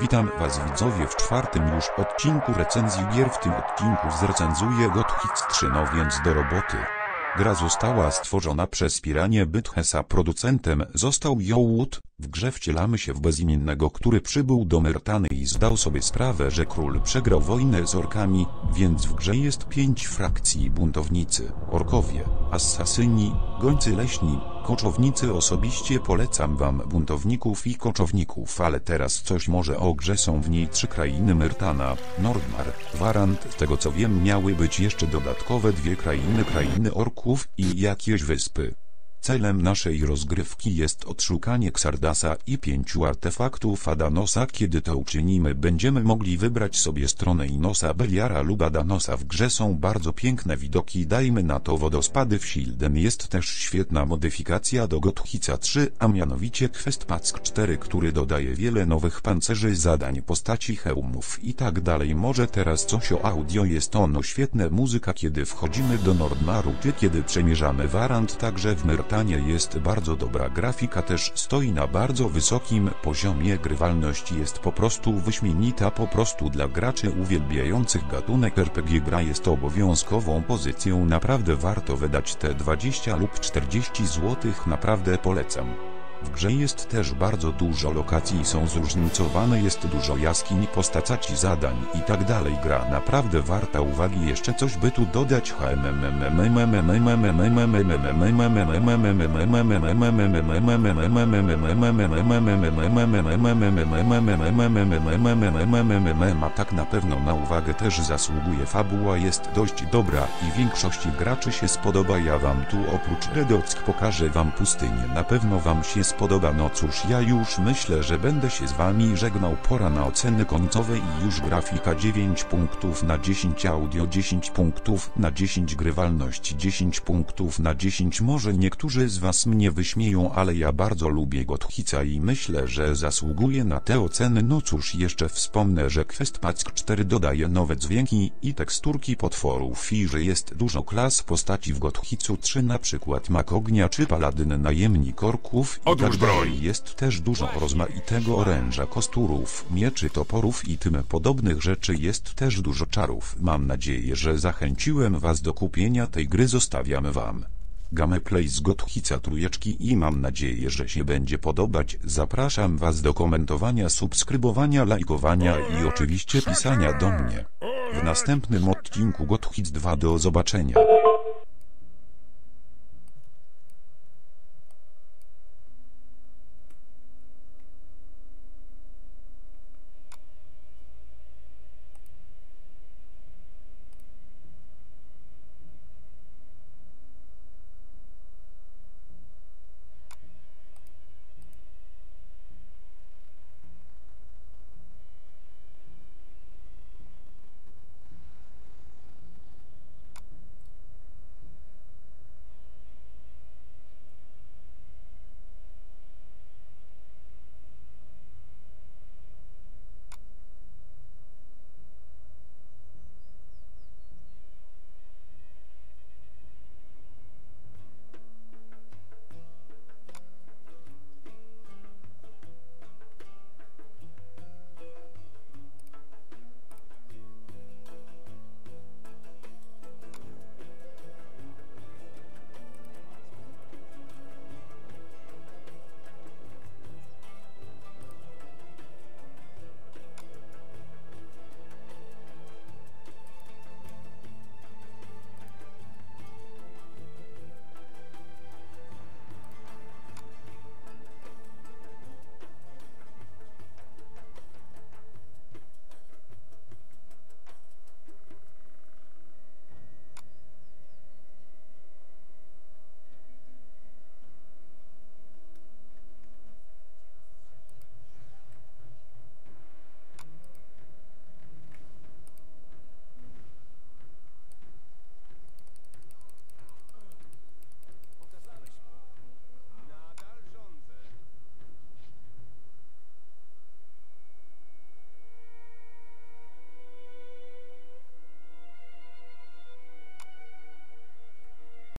Witam was widzowie w czwartym już odcinku recenzji gier. W tym odcinku zrecenzuję Gothic 3 no więc do roboty. Gra została stworzona przez Piranie Bythesa producentem został Yowood. W grze wcielamy się w bezimiennego, który przybył do Myrtany i zdał sobie sprawę, że król przegrał wojnę z orkami, więc w grze jest pięć frakcji buntownicy, orkowie, asasyni, gońcy leśni, koczownicy osobiście polecam wam buntowników i koczowników, ale teraz coś może o grze są w niej trzy krainy Myrtana, Nordmar, Warant, z tego co wiem miały być jeszcze dodatkowe dwie krainy krainy orków i jakieś wyspy. Celem naszej rozgrywki jest odszukanie Xardasa i pięciu artefaktów Adanosa. Kiedy to uczynimy będziemy mogli wybrać sobie stronę Inosa Beliara lub Adanosa. W grze są bardzo piękne widoki dajmy na to wodospady w Shieldem jest też świetna modyfikacja do Gothica 3, a mianowicie Questpack 4, który dodaje wiele nowych pancerzy, zadań, postaci, hełmów i tak dalej. Może teraz coś o audio jest ono świetne muzyka kiedy wchodzimy do Nordmaru czy kiedy przemierzamy Warant także w Myrta jest bardzo dobra. Grafika też stoi na bardzo wysokim poziomie. Grywalność jest po prostu wyśmienita po prostu dla graczy uwielbiających gatunek RPG gra jest obowiązkową pozycją. Naprawdę warto wydać te 20 lub 40 zł naprawdę polecam. W grze jest też bardzo dużo lokacji są zróżnicowane jest dużo jaskiń, postaci zadań i tak dalej. Gra naprawdę warta uwagi. Jeszcze coś by tu dodać? A tak na pewno na uwagę też zasługuje. Fabuła jest dość dobra i większości graczy się spodoba. Ja wam tu oprócz Redock pokażę wam pustynię. Na pewno wam się spodoba no cóż ja już myślę, że będę się z wami żegnał. Pora na oceny końcowe i już grafika 9 punktów na 10 audio 10 punktów na 10 grywalność 10 punktów na 10 może niektórzy z was mnie wyśmieją ale ja bardzo lubię Gothica i myślę, że zasługuje na te oceny. No cóż jeszcze wspomnę, że Questpack 4 dodaje nowe dźwięki i teksturki potworów i że jest dużo klas postaci w Gothicu 3 na przykład Mak Ognia czy Paladyn Najemnik Orków i tak dalej. Jest też dużo rozmaitego oręża, kosturów, mieczy, toporów i tym podobnych rzeczy. Jest też dużo czarów. Mam nadzieję, że zachęciłem Was do kupienia tej gry. Zostawiamy Wam gameplay z Gothica trójeczki i mam nadzieję, że się będzie podobać. Zapraszam Was do komentowania, subskrybowania, lajkowania i oczywiście pisania do mnie. W następnym odcinku Gothic 2 do zobaczenia.